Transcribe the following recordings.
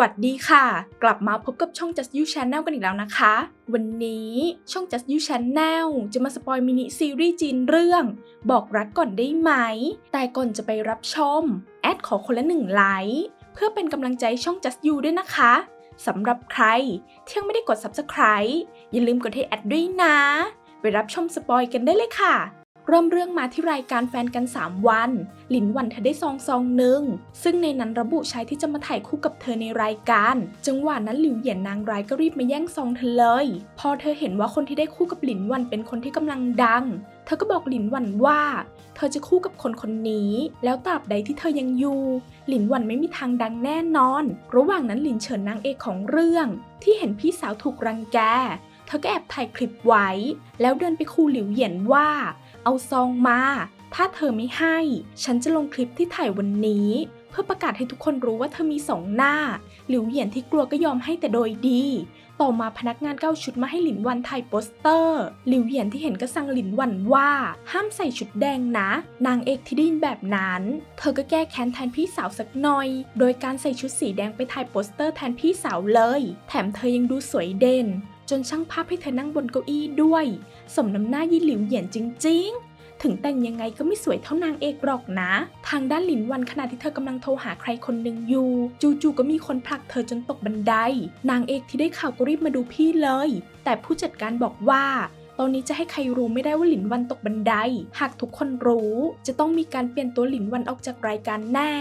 วัสดีค่ะ กลับมาพบกับช่อง Just You Channel กันอีกแล้วนะคะ วันนี้ช่อง Just You Channel จะมาสปอยมินิซีรีส์จีนเรื่อง บอกรักก่อนได้ไหม แต่ก่อนจะไปรับชม แอดขอคนละหนึ่งไลค์เพื่อเป็นกำลังใจช่อง Just You ด้วยนะคะสำหรับใครที่ยังไม่ได้กด Subscribe อย่าลืมกดให้แอดด้วยนะ ไปรับชมสปอยกันได้เลยค่ะ เริ่มเรื่องมาที่รายการแฟนกัน 3 วัน หลินวันเธอได้ซองซองหนึ่ง ซึ่งในนั้นระบุชายที่จะมาถ่ายคู่กับเธอในรายการ จังหวะนั้นหลิวเหยียนนางร้ายก็รีบมาแย่งซองเธอเลย พอเธอเห็นว่าคนที่ได้คู่กับหลินวันเป็นคนที่กำลังดัง เธอก็บอกหลินวันว่า เธอจะคู่กับคนคนนี้ แล้วตราบใดที่เธอยังอยู่ หลินวันไม่มีทางดังแน่นอน ระหว่างนั้นหลินเฉินนางเอกของเรื่อง ที่เห็นพี่สาวถูกรังแก เธอก็แอบถ่ายคลิปไว้ แล้วเดินไปคูหลิวเหยียนว่า เอาซองมา ถ้าเธอไม่ให้ ฉันจะลงคลิปที่ถ่ายวันนี้ เพื่อประกาศให้ทุกคนรู้ว่าเธอมีสองหน้า หลิวเหยียนที่กลัวก็ยอมให้แต่โดยดี ต่อมาพนักงานก็เอาชุดมาให้หลินวันถ่ายโปสเตอร์ หลิวเหยียนที่เห็นก็สั่งหลินวันว่า ห้ามใส่ชุดแดงนะ นางเอกที่ได้ยินแบบนั้น เธอก็แก้แค้นแทนพี่สาวสักหน่อย โดยการใส่ชุดสีแดงไปถ่ายโปสเตอร์แทนพี่สาวเลย แถมเธอยังดูสวยเด่นจนช่างภาพให้เธอนั่งบนเก้าอี้ด้วย สมน้ำหน้ายี่หลิวเหยียนจริง ๆ ถึงแต่งยังไงก็ไม่สวยเท่านางเอกหรอกนะ ทางด้านหลินวันขณะที่เธอกำลังโทรหาใครคนหนึ่งอยู่ จู่ๆก็มีคนผลักเธอจนตกบันได นางเอกที่ได้ข่าวก็รีบมาดูพี่เลย แต่ผู้จัดการบอกว่า ตอนนี้จะให้ใครรู้ไม่ได้ว่าหลินวันตกบันได หากทุกคนรู้ จะต้องมีการเปลี่ยนตัวหลินวันออกจากรายการแน่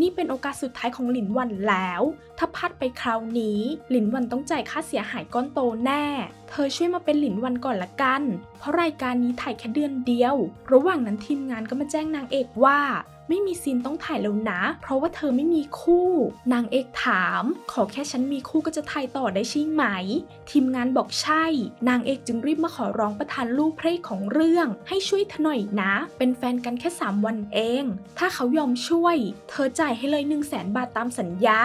นี่เป็นโอกาสสุดท้ายของหลินวันแล้ว ถ้าพลาดไปคราวนี้ หลินวันต้องจ่ายค่าเสียหายก้อนโตแน่ เธอช่วยมาเป็นหลินวันก่อนละกัน เพราะรายการนี้ถ่ายแค่เดือนเดียว ระหว่างนั้นทีมงานก็มาแจ้งนางเอกว่า ไม่มีซีนต้องถ่ายแล้วนะ เพราะว่าเธอไม่มีคู่ นางเอกถาม ขอแค่ฉันมีคู่ก็จะถ่ายต่อได้ใช่ไหม ทีมงานบอกใช่ นางเอกจึงรีบมาขอร้องประธานลูกเพลงของเรื่อง ให้ช่วยเธอหน่อยนะ เป็นแฟนกันแค่ 3 วันเอง ถ้าเขายอมช่วย เธอจ่ายให้เลย1 0 0 0 0แสนบาทตามสัญญา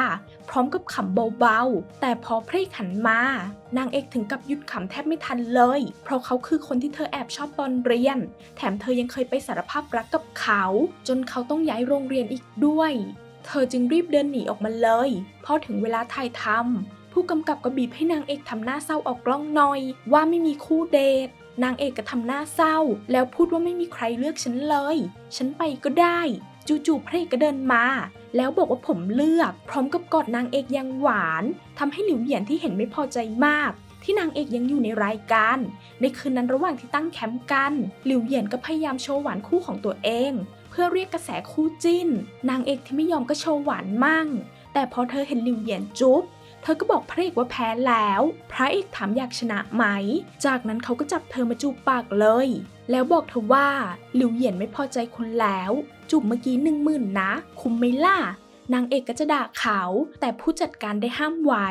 พร้อมกับขำเบาๆ แต่พอเพลงหันมานางเอกถึงกับหยุดขำแทบไม่ทันเลย เพราะเขาคือคนที่เธอแอบชอบตอนเรียน แถมเธอยังเคยไปสารภาพรักกับเขา จนเขาต้ององย้ายโรงเรียนอีกด้วย เธอจึงรีบเดินหนีออกมาเลย พอถึงเวลาถ่ายทำผู้กำกับก็บีบให้นางเอกทำหน้าเศร้าออกกล้องหน่อย ว่าไม่มีคู่เดท นางเอกก็ทำหน้าเศร้า แล้วพูดว่าไม่มีใครเลือกฉันเลย ฉันไปก็ได้จู่ๆพระเอกก็เดินมา แล้วบอกว่าผมเลือก พร้อมกับกอดนางเอกยังหวานทำให้หลิวเหยียนที่เห็นไม่พอใจมาก ที่นางเอกยังอยู่ในรายการ ในคืนนั้นระหว่างที่ตั้งแคมป์กัน หลิวเหยียนก็พยายามโชว์หวานคู่ของตัวเอง พื่อเรียกกระแสคู่จิ้น นางเอกที่ไม่ยอมก็โชว์หวานมั่ง แต่พอเธอเห็นหลิวเหยียนจุ๊บเธอก็บอกพระเอกว่าแพ้แล้ว พระเอกถามอยากชนะไหม จากนั้นเขาก็จับเธอมาจูบปากเลย แล้วบอกเธอว่าหลิวเหยียนไม่พอใจคุณแล้ว จูบเมื่อกี้หนึ่งหมื่นนะ คุ้มไหมล่ะ นางเอกก็จะด่าเขา แต่ผู้จัดการได้ห้ามไว้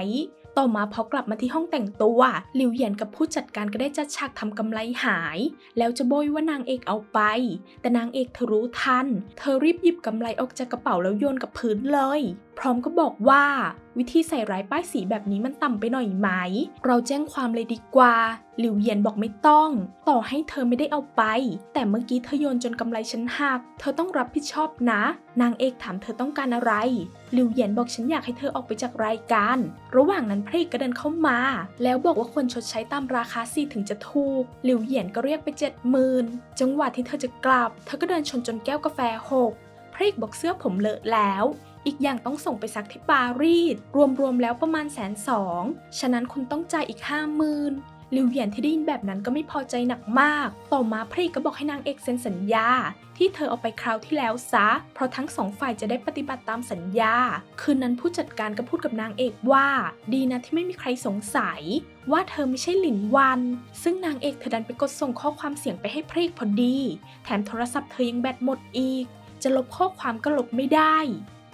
ต่อมาพอกลับมาที่ห้องแต่งตัวหลิวเหยียนกับผู้จัดการก็ได้จัดฉากทำกำไรหาย แล้วจะโบยว่านางเอกเอาไป แต่นางเอกเธอรู้ทัน เธอรีบหยิบกำไรออกจากกระเป๋าแล้วโยนกับพื้นเลย พร้อมก็บอกว่า วิธีใส่ร้ายป้ายสีแบบนี้มันต่ำไปหน่อยไหม เราแจ้งความเลยดีกว่า หลิวเยียนบอกไม่ต้อง ต่อให้เธอไม่ได้เอาไป แต่เมื่อกี้เธอโยนจนกำไรฉันหัก เธอต้องรับผิดชอบนะ นางเอกถามเธอต้องการอะไร หลิวเยียนบอกฉันอยากให้เธอออกไปจากรายการ ระหว่างนั้นพระเอกก็เดินเข้ามา แล้วบอกว่าควรชดใช้ตามราคาสิถึงจะถูก หลิวเยียนก็เรียกไปเจ็ดหมื่นจังหวะที่เธอจะกลับ เธอก็เดินชนจนแก้วกาแฟหกพระเอกบอกเสื้อผมเลอะแล้ว อีกอย่างต้องส่งไปซักที่ปารีส รวมๆแล้วประมาณแสนสอง ฉะนั้นคุณต้องจ่ายอีกห้าหมื่นลิวเหยียนที่ได้ยินแบบนั้นก็ไม่พอใจหนักมาก ต่อมาพระเอกก็บอกให้นางเอกเซ็นสัญญา ที่เธอเอาไปคราวที่แล้วซะ เพราะทั้งสองฝ่ายจะได้ปฏิบัติตามสัญญา คืนนั้นผู้จัดการก็พูดกับนางเอกว่า ดีนะที่ไม่มีใครสงสัย ว่าเธอไม่ใช่หลินวัน ซึ่งนางเอกเธอดันไปกดส่งข้อความเสียงไปให้พระเอกพอดี แถมโทรศัพท์เธอยังแบตหมดอีก จะลบข้อความก็ลบไม่ได้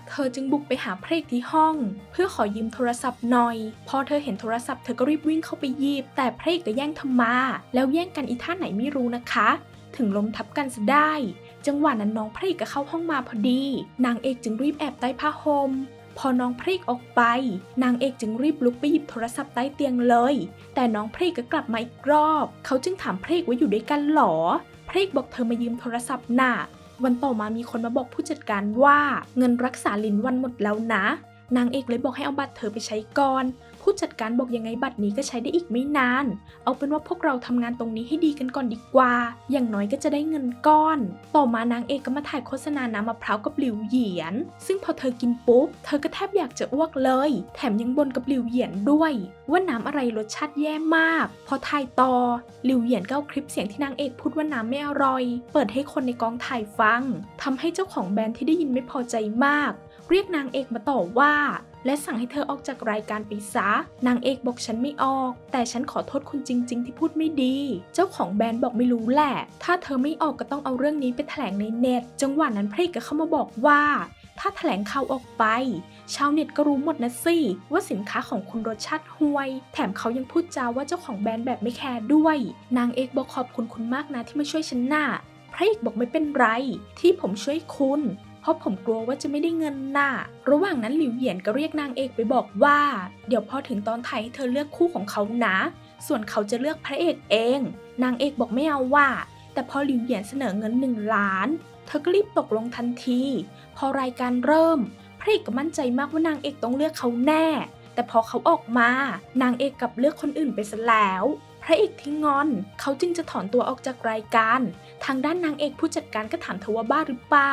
เธอจึงบุกไปหาพระเอกที่ห้อง เพื่อขอยืมโทรศัพท์หน่อย พอเธอเห็นโทรศัพท์เธอก็รีบวิ่งเข้าไปหยิบ แต่พระเอกก็แย่งเธอมา แล้วแย่งกันอีท่าไหนไม่รู้นะคะ ถึงล้มทับกันซะได้ จังหวะนั้นน้องพระเอกก็เข้าห้องมาพอดี นางเอกจึงรีบแอบใต้ผ้าห่มพอน้องพระเอกออกไป นางเอกจึงรีบลุกไปหยิบโทรศัพท์ใต้เตียงเลย แต่น้องพระเอกก็กลับมาอีกรอบ เขาจึงถามพระเอกว่าอยู่ด้วยกันหรอพระเอกบอกเธอมายืมโทรศัพท์น่ะ วันต่อมามีคนมาบอกผู้จัดการว่าเงินรักษาลินวันหมดแล้วนะ นางเอกเลยบอกให้เอาบัตรเธอไปใช้ก่อน ผู้จัดการบอกยังไงบัตรนี้ก็ใช้ได้อีกไม่นาน เอาเป็นว่าพวกเราทำงานตรงนี้ให้ดีกันก่อนดีกว่า อย่างน้อยก็จะได้เงินก้อน ต่อมานางเอกก็มาถ่ายโฆษณาน้ำมะพร้าวกับหลิวเหยียน ซึ่งพอเธอกินปุ๊บ เธอก็แทบอยากจะอ้วกเลย แถมยังบ่นกับหลิวเหยียนด้วย ว่าน้ำอะไรรสชาติแย่มาก พอถ่ายต่อหลิวเหยียนก็เอาคลิปเสียงที่นางเอกพูดว่าน้ำไม่อร่อย เปิดให้คนในกองถ่ายฟังทำให้เจ้าของแบรนด์ที่ได้ยินไม่พอใจมาก เรียกนางเอกมาต่อว่า และสั่งให้เธอออกจากรายการไปซะ นางเอกบอกฉันไม่ออก แต่ฉันขอโทษคุณจริง ๆ ที่พูดไม่ดี เจ้าของแบรนด์บอกไม่รู้แหละ ถ้าเธอไม่ออกก็ต้องเอาเรื่องนี้ไปแถลงในเน็ต จังหวะนั้นพระเอกก็เข้ามาบอกว่า ถ้าแถลงข่าวออกไป ชาวเน็ตก็รู้หมดนะสิ ว่าสินค้าของคุณรสชาติห่วย แถมเขายังพูดจาว่าเจ้าของแบรนด์แบบไม่แคร์ด้วย นางเอกบอกขอบคุณคุณมากนะที่มาช่วยฉันน่ะพระเอกบอกไม่เป็นไร ที่ผมช่วยคุณ เพราะผมกลัวว่าจะไม่ได้เงินน่ะ ระหว่างนั้นหลิวเหยียนก็เรียกนางเอกไปบอกว่า เดี๋ยวพอถึงตอนถ่ายเธอเลือกคู่ของเขานะ ส่วนเขาจะเลือกพระเอกเอง นางเอกบอกไม่เอาว่า แต่พอหลิวเหยียนเสนอเงินหนึ่งล้าน เธอก็รีบตกลงทันที พอรายการเริ่ม พระเอกก็มั่นใจมากว่านางเอกต้องเลือกเขาแน่ แต่พอเขาออกมา นางเอกกลับเลือกคนอื่นไปซะแล้ว พระเอกที่งอน เขาจึงจะถอนตัวออกจากรายการ ทางด้านนางเอกผู้จัดการก็ถามเธอว่าบ้าหรือเปล่า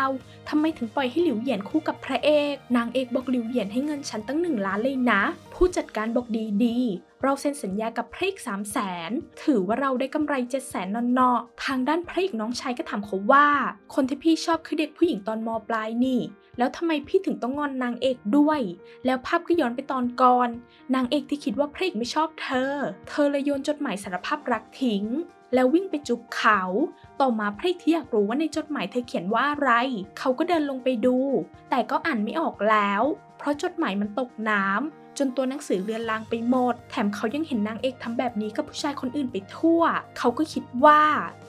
ทำไมถึงปล่อยให้หลิวเหยียนคู่กับพระเอก นางเอกบอกหลิวเหยียนให้เงินฉันตั้งหนึ่งล้านเลยนะ ผู้จัดการบอกดีดี เราเซ็นสัญญากับพระเอกสามแสนถือว่าเราได้กำไรเจ็ดแสนนอๆทางด้านพระเอกน้องชายก็ถามเขาว่า คนที่พี่ชอบคือเด็กผู้หญิงตอนมปลายนี่ แล้วทำไมพี่ถึงต้องงอนนางเอกด้วย แล้วภาพก็ย้อนไปตอนก่อน นางเอกที่คิดว่าพระเอกไม่ชอบเธอ เธอเลยโยนจดหมายสารภาพรักทิ้งแล้ววิ่งไปจุบเขา ต่อมาพระเอกที่อยากรู้ว่าในจดหมายเธอเขียนว่าอะไร เขาก็เดินลงไปดู แต่ก็อ่านไม่ออกแล้ว เพราะจดหมายมันตกน้ำ จนตัวหนังสือเลือนลางไปหมด แถมเขายังเห็นนางเอกทำแบบนี้กับผู้ชายคนอื่นไปทั่ว เขาก็คิดว่า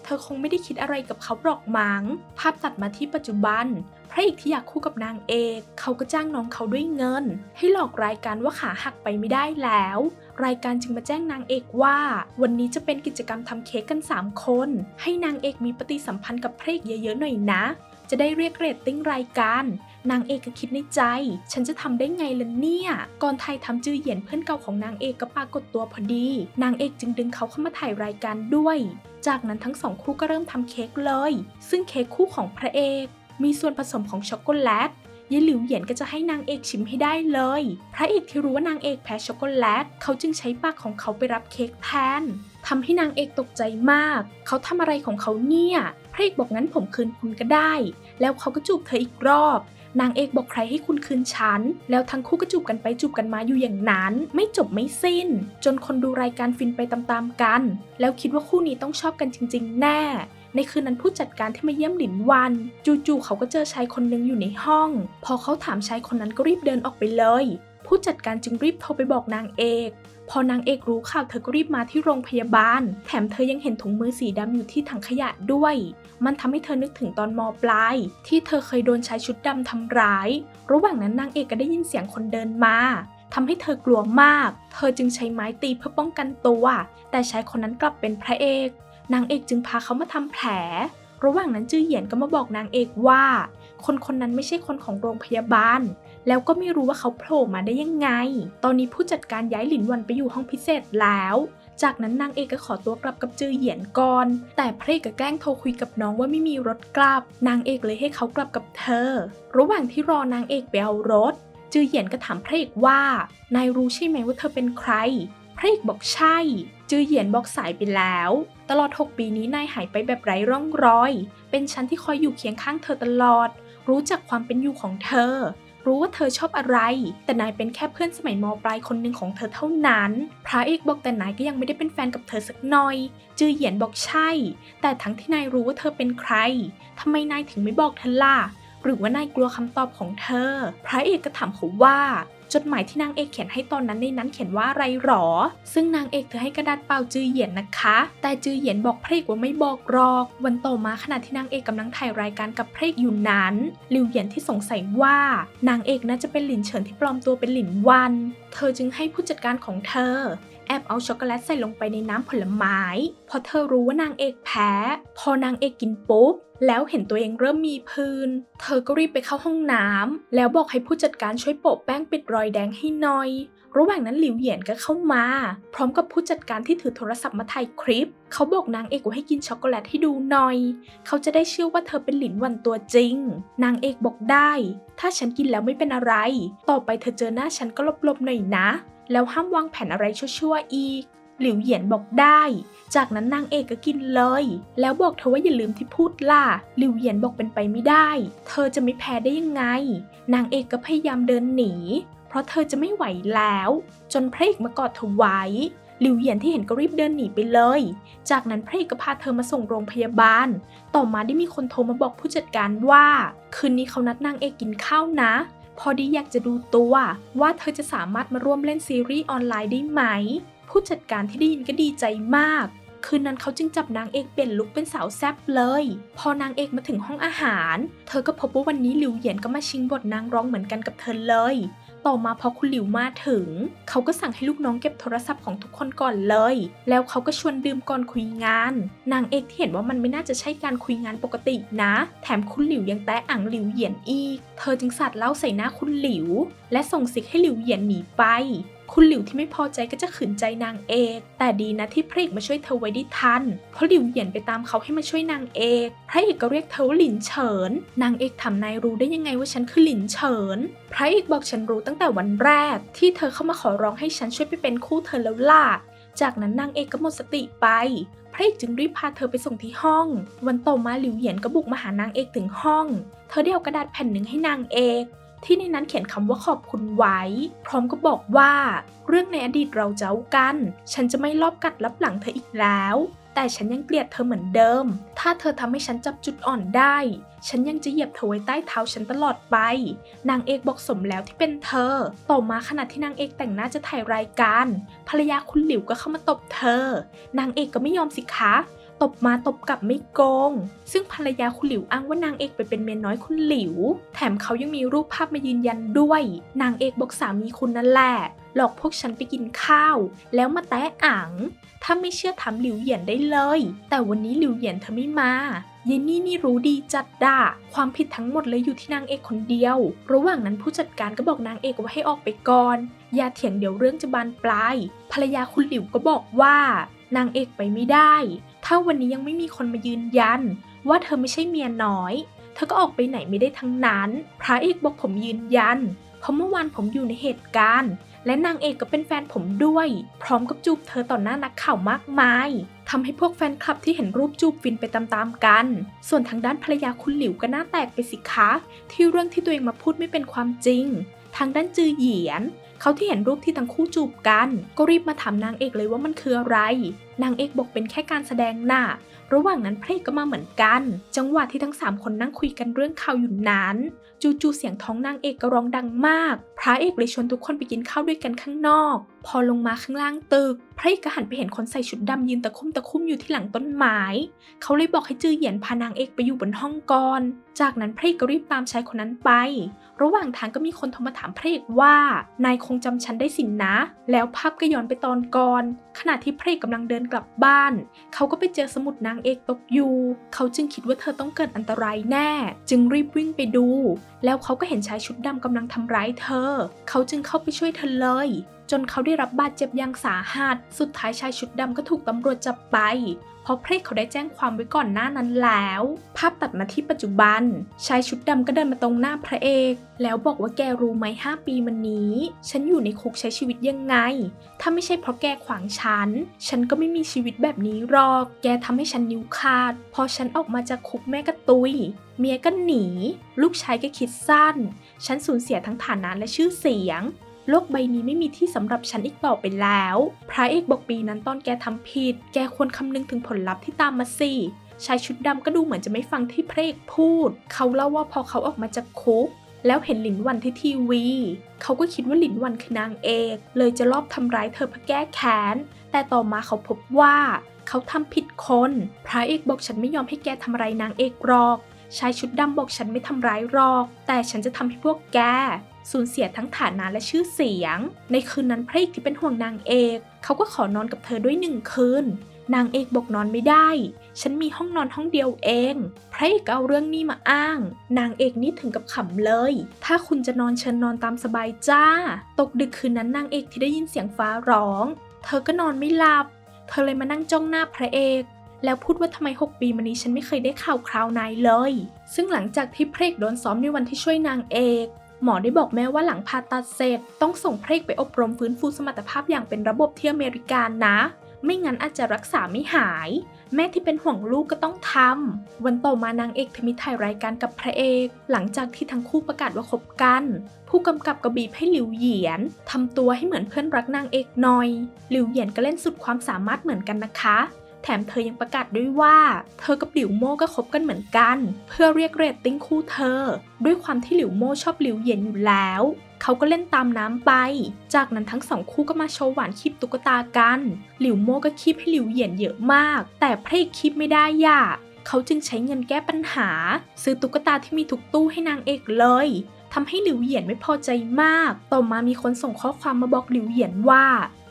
เธอคงไม่ได้คิดอะไรกับเขาหรอกมัง้ง ภาพตัดมาที่ปัจจุบันพระเอกที่อยากคู่กับนางเอก เขาก็จ้างน้องเขาด้วยเงิน ให้หลอกรายการว่าขาหักไปไม่ได้แล้ว รายการจึงมาแจ้งนางเอกว่า วันนี้จะเป็นกิจกรรมทำเค้กกัน 3 คน ให้นางเอกมีปฏิสัมพันธ์กับพระเอกเยอะๆหน่อยนะ จะได้เรียกเรตติ้งรายการนางเอกก็คิดในใจ ฉันจะทำได้ไงล่ะเนี่ย ก่อนไทยทำจือเหยียนเพื่อนเก่าของนางเอกก็ปรากฏตัวพอดี นางเอกจึงดึงเขาเข้ามาถ่ายรายการด้วย จากนั้นทั้งสองคู่ก็เริ่มทำเค้กเลย ซึ่งเค้กคู่ของพระเอก มีส่วนผสมของช็อกโกแลตยายหลิวเหยียนก็จะให้นางเอกชิมให้ได้เลย พระเอกที่รู้ว่านางเอกแพ้ช็อกโกแลต เขาจึงใช้ปากของเขาไปรับเค้กแทนทำให้นางเอกตกใจมาก เขาทำอะไรของเขาเนี่ย ระเอกบอกงั้นผมคืนคุณก็ได้ แล้วเขาก็จูบเธออีกรอบ นางเอกบอกใครให้คุณคืนฉัน แล้วทั้งคู่ก็จูบกันไปจูบกันมาอยู่อย่างนั้น ไม่จบไม่สิ้น จนคนดูรายการฟินไปตามๆกัน แล้วคิดว่าคู่นี้ต้องชอบกันจริง ๆ แน่ในคืนนั้นผู้จัดการที่มาเยี่ยมหลินวัน จู่ๆเขาก็เจอชายคนหนึ่งอยู่ในห้อง พอเขาถามชายคนนั้นก็รีบเดินออกไปเลย ผู้จัดการจึงรีบโทรไปบอกนางเอก พอนางเอกรู้ข่าวเธอก็รีบมาที่โรงพยาบาล แถมเธอยังเห็นถุงมือสีดำอยู่ที่ถังขยะด้วย มันทำให้เธอนึกถึงตอนมปลาย ที่เธอเคยโดนชายชุดดำทำร้าย ระหว่างนั้นนางเอกก็ได้ยินเสียงคนเดินมาทำให้เธอกลัวมาก เธอจึงใช้ไม้ตีเพื่อป้องกันตัว แต่ชายคนนั้นกลับเป็นพระเอก นางเอกจึงพาเขามาทำแผล ระหว่างนั้นจื้อเหยียนก็มาบอกนางเอกว่า คนคนนั้นไม่ใช่คนของโรงพยาบาล แล้วก็ไม่รู้ว่าเขาโผล่มาได้ยังไง ตอนนี้ผู้จัดการย้ายหลินวันไปอยู่ห้องพิเศษแล้ว จากนั้นนางเอกก็ขอตัวกลับกับจือเหยียนก่อน แต่พระเอกก็แกล้งโทรคุยกับน้องว่าไม่มีรถกลับ นางเอกเลยให้เขากลับกับเธอ ระหว่างที่รอนางเอกไปเอารถ จือเหยียนก็ถามพระเอกว่า นายรู้ใช่ไหมว่าเธอเป็นใคร พระเอกบอกใช่ จือเหยียนบอกสายไปแล้วตลอด 6 ปีนี้นายหายไปแบบไร้ร่องรอย เป็นฉันที่คอยอยู่เคียงข้างเธอตลอด รู้จักความเป็นอยู่ของเธอ รู้ว่าเธอชอบอะไร แต่นายเป็นแค่เพื่อนสมัยมปลายคนหนึ่งของเธอเท่านั้น พระเอกบอกแต่นายก็ยังไม่ได้เป็นแฟนกับเธอสักหน่อย จือเหยียนบอกใช่ แต่ทั้งที่นายรู้ว่าเธอเป็นใคร ทำไมนายถึงไม่บอกเธอล่ะหรือว่านายกลัวคำตอบของเธอ พระเอกก็ถามเขาว่า จดหมายที่นางเอกเขียนให้ตอนนั้นในนั้นเขียนว่าอะไรหรอ ซึ่งนางเอกเธอให้กระดาษเปล่าจือเหยียนนะคะ แต่จือเหยียนบอกพระเอกว่าไม่บอกหรอก วันต่อมาขณะที่นางเอกกำลังถ่ายรายการกับพระเอกอยู่นั้นลิวเหยียนที่สงสัยว่านางเอกน่าจะเป็นหลินเฉินที่ปลอมตัวเป็นหลินวัน เธอจึงให้ผู้จัดการของเธอ แอบเอาช็อกโกแลตใส่ลงไปในน้ำผลไม้เพราะเธอรู้ว่านางเอกแพ้ พอนางเอกกินปุ๊บ แล้วเห็นตัวเองเริ่มมีพื้น เธอก็รีบไปเข้าห้องน้ำแล้วบอกให้ผู้จัดการช่วยโปะแป้งปิดรอยแดงให้หน่อย ระหว่างนั้นหลิวเหยียนก็เข้ามา พร้อมกับผู้จัดการที่ถือโทรศัพท์มาถ่ายคลิป เขาบอกนางเอกว่าให้กินช็อกโกแลตให้ดูหน่อย เขาจะได้เชื่อว่าเธอเป็นหลินวันตัวจริง นางเอกบอกได้ ถ้าฉันกินแล้วไม่เป็นอะไร ต่อไปเธอเจอหน้าฉันก็ลบๆหน่อยนะ แล้วห้ามวางแผนอะไรชั่วๆอีก หลิวเหยียนบอกได้ จากนั้นนางเอกก็กินเลย แล้วบอกเธอว่าอย่าลืมที่พูดล่ะ หลิวเหยียนบอกเป็นไปไม่ได้ เธอจะไม่แพ้ได้ยังไง นางเอกก็พยายามเดินหนี เพราะเธอจะไม่ไหวแล้ว จนพระเอกมากอดเธอไว้หลิวเหยียนที่เห็นก็รีบเดินหนีไปเลย จากนั้นพระเอกก็พาเธอมาส่งโรงพยาบาล ต่อมาได้มีคนโทรมาบอกผู้จัดการว่า คืนนี้เขานัดนางเอกกินข้าวนะ พอดีอยากจะดูตัวว่าเธอจะสามารถมาร่วมเล่นซีรีส์ออนไลน์ได้ไหม ผู้จัดการที่ได้ยินก็ดีใจมาก คืนนั้นเขาจึงจับนางเอกเปลี่ยนลุคเป็นสาวแซ่บเลย พอนางเอกมาถึงห้องอาหาร เธอก็พบว่าวันนี้หลิวเหยียนก็มาชิงบทนางร้องเหมือนกันกับเธอเลย ต่อมาพอคุณหลิวมาถึง เขาก็สั่งให้ลูกน้องเก็บโทรศัพท์ของทุกคนก่อนเลย แล้วเขาก็ชวนดื่มก่อนคุยงาน นางเอกที่เห็นว่ามันไม่น่าจะใช่การคุยงานปกตินะ แถมคุณหลิวยังแตะอ่างหลิวเหยียนอีก เธอจึงสัตว์เล่าใส่หน้าคุณหลิว และส่งสิกให้หลิวเหยียนหนีไป คุณหลิวที่ไม่พอใจก็จะขืนใจนางเอก แต่ดีนะที่พระเอกมาช่วยเธอไว้ได้ทัน เพราะหลิวเหยียนไปตามเขาให้มาช่วยนางเอก พระเอกก็เรียกเธอว่าหลินเฉิน นางเอกถามนายรู้ได้ยังไงว่าฉันคือหลินเฉิน พระเอกบอกฉันรู้ตั้งแต่วันแรก ที่เธอเข้ามาขอร้องให้ฉันช่วยไปเป็นคู่เธอแล้วล่ะ จากนั้นนางเอกก็หมดสติไปพระเอกจึงรีบพาเธอไปส่งที่ห้อง วันต่อมาหลิวเหยียนก็บุกมาหานางเอกถึงห้อง เธอได้เอากระดาษแผ่นหนึ่งให้นางเอก ที่ในนั้นเขียนคำว่าขอบคุณไว้ พร้อมก็บอกว่า เรื่องในอดีตเราเจ้ากัน ฉันจะไม่ลอบกัดลับหลังเธออีกแล้ว แต่ฉันยังเกลียดเธอเหมือนเดิม ถ้าเธอทำให้ฉันจับจุดอ่อนได้ ฉันยังจะเหยียบเธอไว้ใต้เท้าฉันตลอดไป นางเอกบอกสมแล้วที่เป็นเธอ ต่อมาขณะที่นางเอกแต่งหน้าจะถ่ายรายการ ภรรยาคุณหลิวก็เข้ามาตบเธอ นางเอกก็ไม่ยอมสิคะ ตบมาตบกลับไม่โกง ซึ่งภรรยาคุณหลิวอ้างว่านางเอกไปเป็นเมียน้อยคุณหลิว แถมเขายังมีรูปภาพมายืนยันด้วย นางเอกบอกสามีคุณนั่นแหละ หลอกพวกฉันไปกินข้าว แล้วมาแตะอ่างถ้าไม่เชื่อถามหลิวเหยียนได้เลย แต่วันนี้หลิวเหยียนเธอไม่มาเยนนี่นี่รู้ดีจัดด่าความผิดทั้งหมดเลยอยู่ที่นางเอกคนเดียว ระหว่างนั้นผู้จัดการก็บอกนางเอกว่าให้ออกไปก่อน อย่าเถียงเดี๋ยวเรื่องจะบานปลาย ภรรยาคุณหลิวก็บอกว่านางเอกไปไม่ได้ ถ้าวันนี้ยังไม่มีคนมายืนยัน ว่าเธอไม่ใช่เมียน้อย เธอก็ออกไปไหนไม่ได้ทั้งนั้น พระเอกบอกผมยืนยัน เพราะเมื่อวานผมอยู่ในเหตุการณ์ และนางเอกก็เป็นแฟนผมด้วย พร้อมกับจูบเธอต่อหน้านักข่าวมากมายทำให้พวกแฟนคลับที่เห็นรูปจูบฟินไปตามๆกัน ส่วนทางด้านภรรยาคุณหลิวก็หน้าแตกไปสิคะ ที่เรื่องที่ตัวเองมาพูดไม่เป็นความจริง ทางด้านจือเหยียน เขาที่เห็นรูปที่ทั้งคู่จูบกัน ก็รีบมาถามนางเอกเลยว่ามันคืออะไร นางเอกบอกเป็นแค่การแสดงหน้า ระหว่างนั้นพระเอกก็มาเหมือนกัน จังหวะที่ทั้ง 3 คนนั่งคุยกันเรื่องข่าวอยู่นั้น จู่ๆเสียงท้องนางเอกก็ร้องดังมาก พระเอกเลยชวนทุกคนไปกินข้าวด้วยกันข้างนอก พอลงมาข้างล่างตึก พระเอกก็หันไปเห็นคนใส่ชุดดำยืนตะคุ่มตะคุ่มอยู่ที่หลังต้นไม้ เขาเลยบอกให้จือเหยียนพานางเอกไปอยู่บนห้องก่อน จากนั้นพระเอกก็รีบตามชายคนนั้นไป ระหว่างทางก็มีคนโทรมาถามพระเอกว่า นายคงจำฉันได้สินนะ แล้วภาพก็ย้อนไปตอนก่อน ขณะที่พระเอกกำลังเดินกลับบ้าน เขาก็ไปเจอสมุดนางเอกตกอยู่ เขาจึงคิดว่าเธอต้องเกิดอันตรายแน่ จึงรีบวิ่งไปดู แล้วเขาก็เห็นชายชุดดำกำลังทำร้ายเธอ เขาจึงเข้าไปช่วยเธอเลย จนเขาได้รับบาดเจ็บอย่างสาหัส สุดท้ายชายชุดดำก็ถูกตำรวจจับไป เพราะเพรกเขาได้แจ้งความไว้ก่อนหน้านั้นแล้ว ภาพตัดมาที่ปัจจุบัน ชายชุดดำก็เดินมาตรงหน้าพระเอก แล้วบอกว่าแกรู้ไหม5ปีมันนี้ ฉันอยู่ในคุกใช้ชีวิตยังไง ถ้าไม่ใช่เพราะแกขวางฉัน ฉันก็ไม่มีชีวิตแบบนี้หรอก แกทำให้ฉันนิ้วขาด พอฉันออกมาจากคุกแม่ก็ตุย เมียก็หนี ลูกชายก็คิดสั้น ฉันสูญเสียทั้งฐานะและชื่อเสียง โลกใบนี้ไม่มีที่สำหรับฉันอีกต่อไปแล้ว พระเอกบอกปีนั้นตอนแกทำผิด แกควรคำนึงถึงผลลัพธ์ที่ตามมาสิชายชุดดำก็ดูเหมือนจะไม่ฟังที่พระเอกพูด เขาเล่าว่าพอเขาออกมาจากคุกแล้วเห็นหลินวันที่ทีวี เขาก็คิดว่าหลินวันคือนางเอก เลยจะลอบทำร้ายเธอเพื่อแก้แค้น แต่ต่อมาเขาพบว่า เขาทำผิดคน พระเอกบอกฉันไม่ยอมให้แกทำอะไรนางเอกหรอก ชายชุดดำบอกฉันไม่ทำร้ายหรอก แต่ฉันจะทำให้พวกแก สูญเสียทั้งฐานะและชื่อเสียง ในคืนนั้นพระเอกที่เป็นห่วงนางเอก เขาก็ขอนอนกับเธอด้วยหนึ่งคืน นางเอกบอกนอนไม่ได้ ฉันมีห้องนอนห้องเดียวเอง พระเอกเอาเรื่องนี้มาอ้าง นางเอกนี่ถึงกับขำเลย ถ้าคุณจะนอนเชิญนอนตามสบายจ้า ตกดึกคืนนั้นนางเอกที่ได้ยินเสียงฟ้าร้อง เธอก็นอนไม่หลับ เธอเลยมานั่งจ้องหน้าพระเอกแล้วพูดว่าทำไม 6 ปีมานี้ฉันไม่เคยได้ข่าวคราวนายเลย ซึ่งหลังจากที่พระเอกโดนซ้อมในวันที่ช่วยนางเอก หมอได้บอกแม่ว่าหลังผ่าตัดเสร็จ ต้องส่งเพระเอกไปอบรมฟื้นฟูสมรรถภาพอย่างเป็นระบบที่อเมริกานะ ไม่งั้นอาจจะรักษาไม่หาย แม่ที่เป็นห่วงลูกก็ต้องทำ วันต่อมานางเอกเธอมีถ่ายรายการกับพระเอก หลังจากที่ทั้งคู่ประกาศว่าคบกัน ผู้กำกับกระบีบให้หลิวเหยียนทำตัวให้เหมือนเพื่อนรักนางเอกหน่อย หลิวเหยียนก็เล่นสุดความสามารถเหมือนกันนะคะ แถมเธอยังประกาศด้วยว่า เธอกับหลิวโม่ก็คบกันเหมือนกัน เพื่อเรียกเรตติ้งคู่เธอ ด้วยความที่หลิวโม่ชอบหลิวเหยียนอยู่แล้ว เขาก็เล่นตามน้ำไป จากนั้นทั้งสองคู่ก็มาโชว์หวานคีบตุ๊กตากัน หลิวโม่ก็คีบให้หลิวเหยียนเยอะมาก แต่พระเอกคีบไม่ได้ย่ะเขาจึงใช้เงินแก้ปัญหา ซื้อตุ๊กตาที่มีทุกตู้ให้นางเอกเลยทำให้หลิวเหยียนไม่พอใจมาก ต่อมามีคนส่งข้อความมาบอกหลิวเหยียนว่า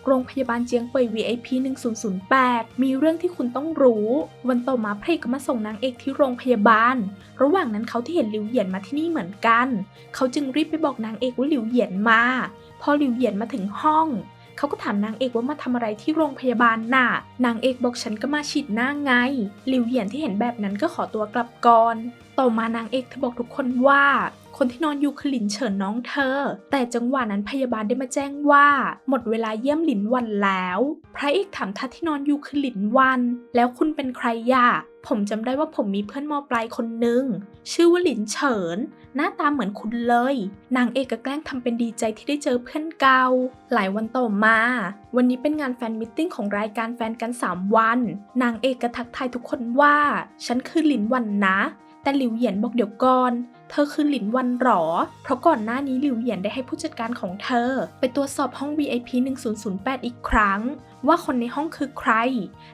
โรงพยาบาลเจียงเป่ย VIP 1008 มีเรื่องที่คุณต้องรู้ วันต่อมาพระเอกก็มาส่งนางเอกที่โรงพยาบาล ระหว่างนั้นเขาที่เห็นหลิวเหยียนมาที่นี่เหมือนกัน เขาจึงรีบไปบอกนางเอกว่าหลิวเหยียนมา พอหลิวเหยียนมาถึงห้อง เขาก็ถามนางเอกว่ามาทำอะไรที่โรงพยาบาลน่ะ นางเอกบอกฉันก็มาฉีดหน้าไง หลิวเหยียนที่เห็นแบบนั้นก็ขอตัวกลับก่อน ต่อมานางเอกเธอบอกทุกคนว่า คนที่นอนอยู่คือหลินเฉินน้องเธอ แต่จังหวะนั้นพยาบาลได้มาแจ้งว่า หมดเวลาเยี่ยมหลินวันแล้ว พระเอกถามท่าที่นอนอยู่คือหลินวัน แล้วคุณเป็นใครยะผมจำได้ว่าผมมีเพื่อนมปลายคนหนึ่งชื่อว่าหลินเฉิน หน้าตาเหมือนคุณเลย นางเอกก็แกล้งทำเป็นดีใจที่ได้เจอเพื่อนเก่าหลายวันต่อมา วันนี้เป็นงานแฟนมิทติ้งของรายการแฟนกัน 3 วัน นางเอกก็ทักทายทุกคนว่า ฉันคือหลินวันนะ แต่หลิวเหยียนบอกเดี๋ยวก่อน เธอคือหลินวันหรอ เพราะก่อนหน้านี้หลิวเหยียนได้ให้ผู้จัดการของเธอ ไปตรวจสอบห้อง VIP 1008 อีกครั้ง ว่าคนในห้องคือใคร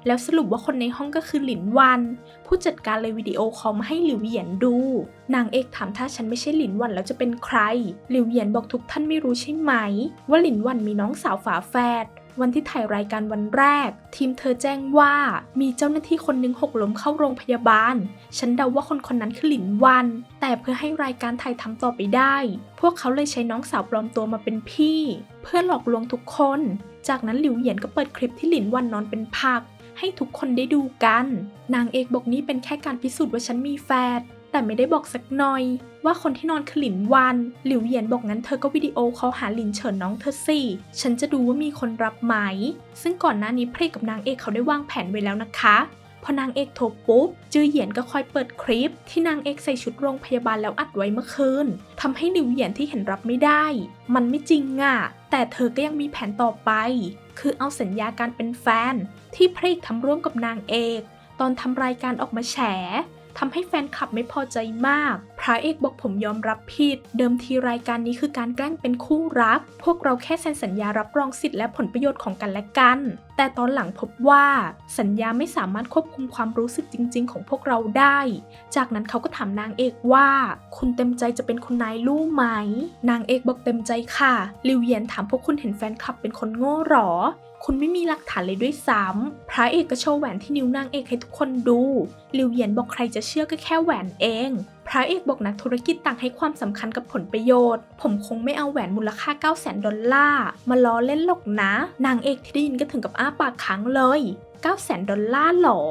แล้วสรุปว่าคนในห้องก็คือหลินวัน ผู้จัดการเลยวิดีโอคอลมาให้หลิวเหยียนดู นางเอกถามถ้าฉันไม่ใช่หลินวันแล้วจะเป็นใคร หลิวเหยียนบอกทุกท่านไม่รู้ใช่ไหม ว่าหลินวันมีน้องสาวฝาแฝด วันที่ถ่ายรายการวันแรก ทีมเธอแจ้งว่ามีเจ้าหน้าที่คนหนึ่งหกล้มเข้าโรงพยาบาล ฉันเดาว่าคนคนนั้นคือหลินวัน แต่เพื่อให้รายการถ่ายทำต่อไปได้ พวกเขาเลยใช้น้องสาวปลอมตัวมาเป็นพี่ เพื่อหลอกลวงทุกคน จากนั้นหลิวเหยียนก็เปิดคลิปที่หลินวันนอนเป็นผักให้ทุกคนได้ดูกัน นางเอกบอกนี้เป็นแค่การพิสูจน์ว่าฉันมีแฟน แต่ไม่ได้บอกสักหน่อย ว่าคนที่นอนคือหลินวัน หลิวเหยียนบอกงั้นเธอก็วิดีโอคอลหาหลินเฉินน้องเธอสิฉันจะดูว่ามีคนรับไหม ซึ่งก่อนหน้านี้พระเอกกับนางเอกเขาได้วางแผนไว้แล้วนะคะพอนางเอกโทรปุ๊บ จือเหยียนก็คอยเปิดคลิป ที่นางเอกใส่ชุดโรงพยาบาลแล้วอัดไว้เมื่อคืนทำให้หลิวเหยียนที่เห็นรับไม่ได้ มันไม่จริงอะ่ะ แต่เธอก็ยังมีแผนต่อไป คือเอาสัญญาการเป็นแฟน ที่พระเอกทำร่วมกับนางเอก ตอนทำรายการออกมาแฉ ทำให้แฟนคลับไม่พอใจมาก พระเอกบอกผมยอมรับผิด เดิมทีรายการนี้คือการแกล้งเป็นคู่รัก พวกเราแค่เซ็นสัญญารับรองสิทธิ์และผลประโยชน์ของกันและกัน แต่ตอนหลังพบว่าสัญญาไม่สามารถควบคุมความรู้สึกจริง ๆ ของพวกเราได้ จากนั้นเขาก็ถามนางเอกว่า คุณเต็มใจจะเป็นคุณนายลู่ไหม นางเอกบอกเต็มใจค่ะ ลิวเยียนถามพวกคุณเห็นแฟนคลับเป็นคนโง่หรอคุณไม่มีหลักฐานเลยด้วยซ้ำพระเอกก็โชว์แหวนที่นิ้วนางเอกให้ทุกคนดูลิวเหยียนบอกใครจะเชื่อก็แค่แหวนเอง พระเอกบอกนักธุรกิจต่างให้ความสำคัญกับผลประโยชน์ ผมคงไม่เอาแหวนมูลค่า 9 0 0 0 0 0 ดอลลาร์ มาล้อเล่นหรอกนะ นางเอกที่ได้ยินก็ถึงกับอ้าปากค้างเลย 9 0 0 0 0 ดอลลาร์หรอ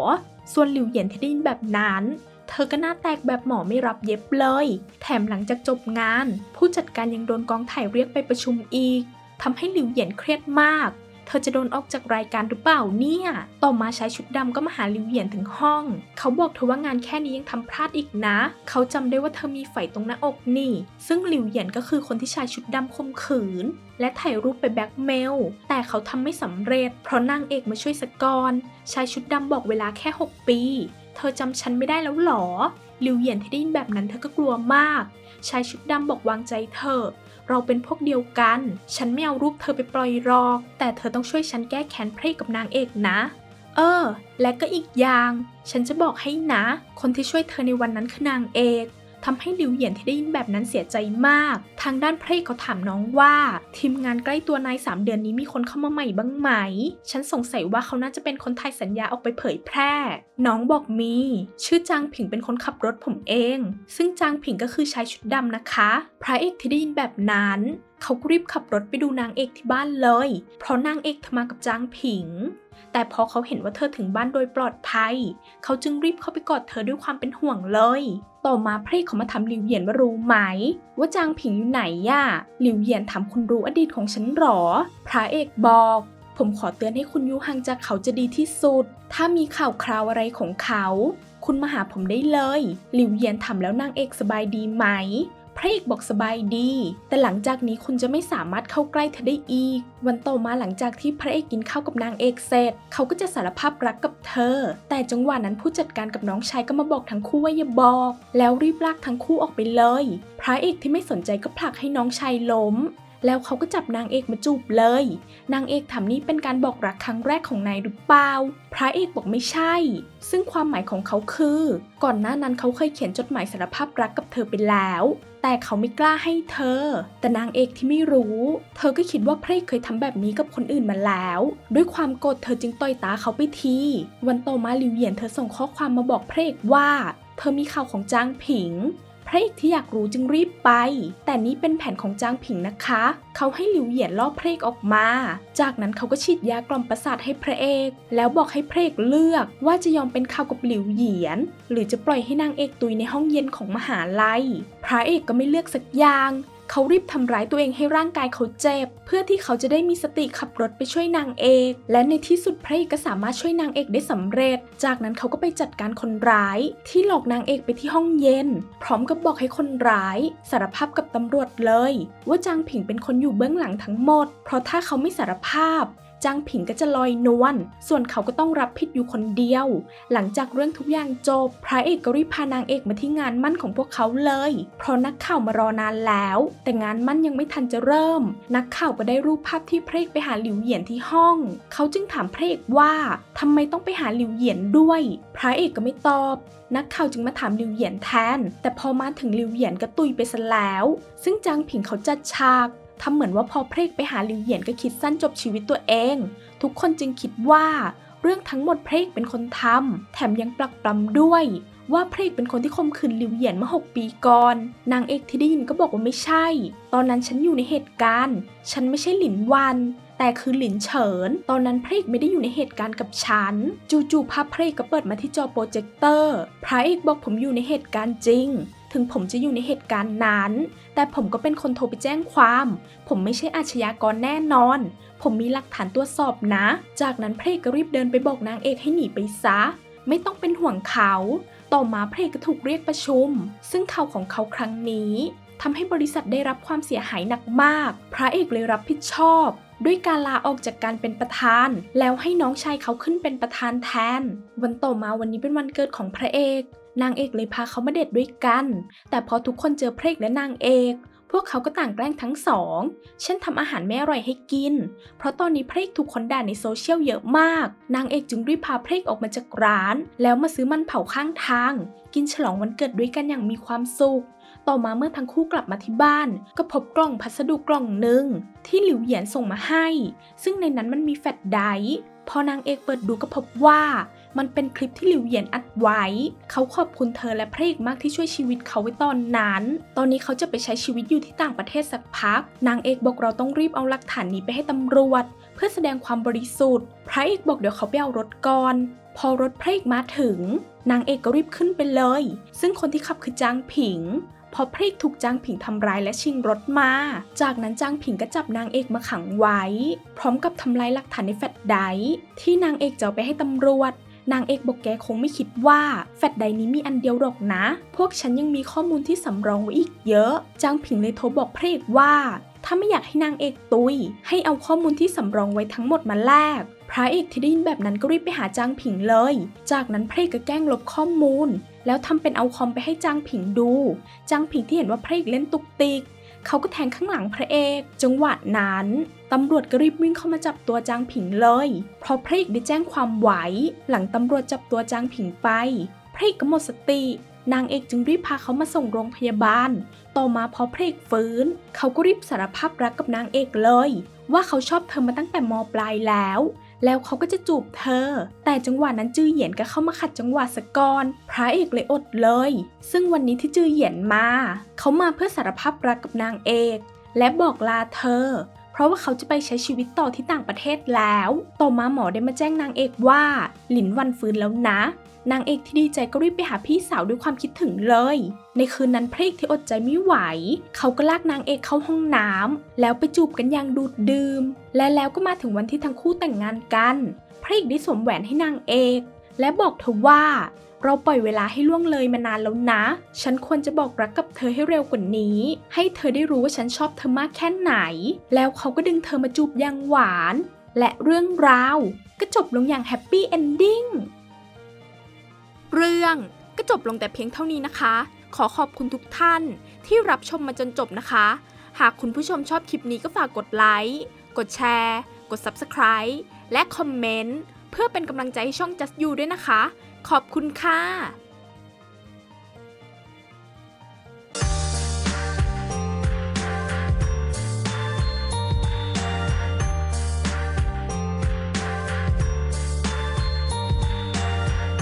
ส่วนลิวเหยียนที่ได้ยินแบบนั้นเธอก็หน้าแตกแบบหมอไม่รับเย็บเลย แถมหลังจากจบงาน ผู้จัดการยังโดนกองถ่ายเรียกไปประชุมอีกทำให้หลิวเหยียนเครียดมาก เธอจะโดนออกจากรายการหรือเปล่าเนี่ย ต่อมาชายชุดดำก็มาหาลิวเหยียนถึงห้อง เขาบอกเธอว่างานแค่นี้ยังทำพลาดอีกนะ เขาจำได้ว่าเธอมีไฝตรงหน้าอกนี่ ซึ่งลิวเหยียนก็คือคนที่ชายชุดดำข่มขืน และถ่ายรูปไปแบ็กเมล แต่เขาทำไม่สำเร็จ เพราะนางเอกมาช่วยสกอนชายชุดดำบอกเวลาแค่ 6 ปี เธอจำฉันไม่ได้แล้วหรอลิวเหยียนที่ได้ยินแบบนั้นเธอก็กลัวมาก ชายชุดดำบอกวางใจเธอ เราเป็นพวกเดียวกัน ฉันไม่เอารูปเธอไปปล่อยหรอก แต่เธอต้องช่วยฉันแก้แค้นพระเอกกับนางเอกนะ เออ และก็อีกอย่าง ฉันจะบอกให้นะ คนที่ช่วยเธอในวันนั้นคือนางเอก ทำให้หลิวเหยียนที่ได้ยินแบบนั้นเสียใจมาก ทางด้านพระเอกเขาถามน้องว่า ทีมงานใกล้ตัวนายสามเดือนนี้มีคนเข้ามาใหม่บ้างไหม ฉันสงสัยว่าเขาน่าจะเป็นคนไทยสัญญาออกไปเผยแพร่ น้องบอกมี ชื่อจางผิงเป็นคนขับรถผมเอง ซึ่งจางผิงก็คือชายชุดดำนะคะ พระเอกที่ได้ยินแบบนั้น เขาก็รีบขับรถไปดูนางเอกที่บ้านเลย เพราะนางเอกเธอมากับจางผิง แต่พอเขาเห็นว่าเธอถึงบ้านโดยปลอดภัย เขาจึงรีบเข้าไปกอดเธอด้วยความเป็นห่วงเลย ต่อมาพระเอกเขามาถามหลิวเหยียนว่ารู้ไหม ว่าจางผิงอยู่ไหนย่ะหลิวเหยียนถามคุณรู้อดีตของฉันหรอ พระเอกบอกผมขอเตือนให้คุณยูห่างจากเขาจะดีที่สุด ถ้ามีข่าวคราวอะไรของเขา คุณมาหาผมได้เลย หลิวเหยียนถามแล้วนางเอกสบายดีไหม พระเอกบอกสบายดี แต่หลังจากนี้คุณจะไม่สามารถเข้าใกล้เธอได้อีก วันต่อมาหลังจากที่พระเอกกินข้าวกับนางเอกเสร็จ เขาก็จะสารภาพรักกับเธอ แต่จังหวะนั้นผู้จัดการกับน้องชายก็มาบอกทั้งคู่ว่าอย่าบอก แล้วรีบลากทั้งคู่ออกไปเลย พระเอกที่ไม่สนใจก็ผลักให้น้องชายล้ม แล้วเขาก็จับนางเอกมาจูบเลย นางเอกถามนี่เป็นการบอกรักครั้งแรกของนายหรือเปล่า พระเอกบอกไม่ใช่ ซึ่งความหมายของเขาคือ ก่อนหน้านั้นเขาเคยเขียนจดหมายสารภาพรักกับเธอไปแล้ว แต่เขาไม่กล้าให้เธอ แต่นางเอกที่ไม่รู้ เธอก็คิดว่าพระเอกเคยทำแบบนี้กับคนอื่นมาแล้ว ด้วยความโกรธเธอจึงต่อยตาเขาไปที วันต่อมาลิวเหยียนเธอส่งข้อความมาบอกพระเอกว่า เธอมีข่าวของจางผิง พระเอกที่อยากรู้จึงรีบไป แต่นี่เป็นแผนของจางผิงนะคะ เขาให้หลิวเหยียนล่อพระเอกออกมา จากนั้นเขาก็ฉีดยากล่อมประสาทให้พระเอก แล้วบอกให้พระเอกเลือกว่าจะยอมเป็นข่าวกับหลิวเหยียน หรือจะปล่อยให้นางเอกตุยในห้องเย็นของมหาลัย พระเอกก็ไม่เลือกสักอย่าง เขารีบทำร้ายตัวเองให้ร่างกายเขาเจ็บ เพื่อที่เขาจะได้มีสติขับรถไปช่วยนางเอก และในที่สุดพระเอกก็สามารถช่วยนางเอกได้สำเร็จ จากนั้นเขาก็ไปจัดการคนร้าย ที่หลอกนางเอกไปที่ห้องเย็น พร้อมกับบอกให้คนร้าย สารภาพกับตำรวจเลย ว่าจางผิงเป็นคนอยู่เบื้องหลังทั้งหมด เพราะถ้าเขาไม่สารภาพ จางผิงก็จะลอยนวล ส่วนเขาก็ต้องรับผิดอยู่คนเดียว หลังจากเรื่องทุกอย่างจบ พระเอกก็รีบพานางเอกมาที่งานมั่นของพวกเขาเลย เพราะนักข่าวมารอนานแล้ว แต่งานมั่นยังไม่ทันจะเริ่ม นักข่าวก็ได้รูปภาพที่พระเอกไปหาหลิวเหยียนที่ห้อง เขาจึงถามพระเอกว่าทำไมต้องไปหาหลิวเหยียนด้วย พระเอกก็ไม่ตอบ นักข่าวจึงมาถามหลิวเหยียนแทน แต่พอมาถึงหลิวเหยียนก็ตุยไปซะแล้ว ซึ่งจางผิงเขาจัดฉาก ทำเหมือนว่าพอเพระเอกไปหาหลิวเหยียนก็คิดสั้นจบชีวิตตัวเอง ทุกคนจึงคิดว่าเรื่องทั้งหมดเพระเอกเป็นคนทำแถมยังปลักปลำด้วย ว่าเพระเอกเป็นคนที่ข่มขืนหลิวเหยียนเมื่อ 6 ปีก่อน นางเอกที่ได้ยินก็บอกว่าไม่ใช่ ตอนนั้นฉันอยู่ในเหตุการณ์ ฉันไม่ใช่หลินวัน แต่คือหลินเฉิน ตอนนั้นพระเอกไม่ได้อยู่ในเหตุการณ์กับฉัน จู่ๆภาพพระเอกก็เปิดมาที่จอโปรเจคเตอร์พระเอกบอกผมอยู่ในเหตุการณ์จริง ถึงผมจะอยู่ในเหตุการณ์นั้น แต่ผมก็เป็นคนโทรไปแจ้งความ ผมไม่ใช่อาชญากรแน่นอน ผมมีหลักฐานตรวจสอบนะ จากนั้นพระเอกก็รีบเดินไปบอกนางเอกให้หนีไปซะ ไม่ต้องเป็นห่วงเขา ต่อมาพระเอกก็ถูกเรียกประชุม ซึ่งข่าวของเขาครั้งนี้ทำให้บริษัทได้รับความเสียหายหนักมาก พระเอกเลยรับผิดชอบ ด้วยการลาออกจากการเป็นประธาน แล้วให้น้องชายเขาขึ้นเป็นประธานแทน วันต่อมาวันนี้เป็นวันเกิดของพระเอก นางเอกเลยพาเขามาเดทด้วยกัน แต่พอทุกคนเจอพระเอกและนางเอก พวกเขาก็ต่างแกล้งทั้งสองเช่นทำอาหารไม่อร่อยให้กิน เพราะตอนนี้พระเอกถูกคนด่าในโซเชียลเยอะมาก นางเอกจึงรีบพาพระเอกออกมาจากร้าน แล้วมาซื้อมันเผาข้างทาง กินฉลองวันเกิดด้วยกันอย่างมีความสุขต่อมาเมื่อทั้งคู่กลับมาที่บ้าน ก็พบกล่องพัสดุกล่องหนึ่งที่หลิวเหยียนส่งมาให้ ซึ่งในนั้นมันมีแฟลชไดร์พอนางเอกเปิดดูก็พบว่า มันเป็นคลิปที่หลิวเหยียนอัดไว้ เขาขอบคุณเธอและพระเอกมากที่ช่วยชีวิตเขาไว้ตอนนั้น ตอนนี้เขาจะไปใช้ชีวิตอยู่ที่ต่างประเทศสักพัก นางเอกบอกเราต้องรีบเอาหลักฐานนี้ไปให้ตำรวจ เพื่อแสดงความบริสุทธิ์ พระเอกบอกเดี๋ยวเขาไปเอารถก่อน พอรถพระเอกมาถึง นางเอกก็รีบขึ้นไปเลย ซึ่งคนที่ขับคือจางผิงพอพระเอกถูกจางผิงทำร้ายและชิงรถมา จากนั้นจางผิงก็จับนางเอกมาขังไว้ พร้อมกับทำลายหลักฐานในแฟลชไดร์ที่นางเอกจะเอาไปให้ตำรวจ นางเอกบอกแกคงไม่คิดว่าแฟลชไดนี้มีอันเดียวหรอกนะ พวกฉันยังมีข้อมูลที่สำรองไว้อีกเยอะ จางผิงเลยโทรบอกพระเอกว่า ถ้าไม่อยากให้นางเอกตุย ให้เอาข้อมูลที่สำรองไว้ทั้งหมดมาแลกพระเอกที่ได้ยินแบบนั้นก็รีบไปหาจางผิงเลย จากนั้นพระเอกก็แกล้งลบข้อมูล แล้วทำเป็นเอาคอมไปให้จางผิงดู จางผิงที่เห็นว่าพระเอกเล่นตุกติก เขาก็แทงข้างหลังพระเอก จังหวะนั้นตำรวจก็รีบวิ่งเข้ามาจับตัวจางผิงเลย เพราะพระเอกได้แจ้งความไว้ หลังตำรวจจับตัวจางผิงไป พระเอกก็หมดสติ นางเอกจึงรีบพาเขามาส่งโรงพยาบาล ต่อมาพอพระเอกฟื้น เขาก็รีบสารภาพรักกับนางเอกเลย ว่าเขาชอบเธอมาตั้งแต่มปลายแล้ว แล้วเขาก็จะจูบเธอ แต่จังหวะนั้นจือเหยียนก็เข้ามาขัดจังหวะสะกอน พระเอกเลยอดเลย ซึ่งวันนี้ที่จือเหยียนมา เขามาเพื่อสารภาพรักกับนางเอก และบอกลาเธอ เพราะว่าเขาจะไปใช้ชีวิตต่อที่ต่างประเทศแล้ว ต่อมาหมอได้มาแจ้งนางเอกว่า หลินวันฟื้นแล้วนะ นางเอกที่ดีใจก็รีบไปหาพี่สาวด้วยความคิดถึงเลย ในคืนนั้นพระเอกที่อดใจไม่ไหว เขาก็ลากนางเอกเข้าห้องน้ำแล้วไปจูบกันอย่างดูดดื่ม และแล้วก็มาถึงวันที่ทั้งคู่แต่งงานกัน พระเอกได้สวมแหวนให้นางเอก และบอกเธอว่า เราปล่อยเวลาให้ล่วงเลยมานานแล้วนะ ฉันควรจะบอกรักกับเธอให้เร็วกว่านี้ ให้เธอได้รู้ว่าฉันชอบเธอมากแค่ไหน แล้วเขาก็ดึงเธอมาจูบอย่างหวาน และเรื่องราวก็จบลงอย่างแฮปปี้เอนดิ้ง เรื่องก็จบลงแต่เพียงเท่านี้นะคะ ขอขอบคุณทุกท่านที่รับชมมาจนจบนะคะ หากคุณผู้ชมชอบคลิปนี้ก็ฝากกดไลค์ กดแชร์ กด Subscribe และคอมเมนต์เพื่อเป็นกำลังใจให้ช่อง Just You ด้วยนะคะ ขอบคุณค่ะ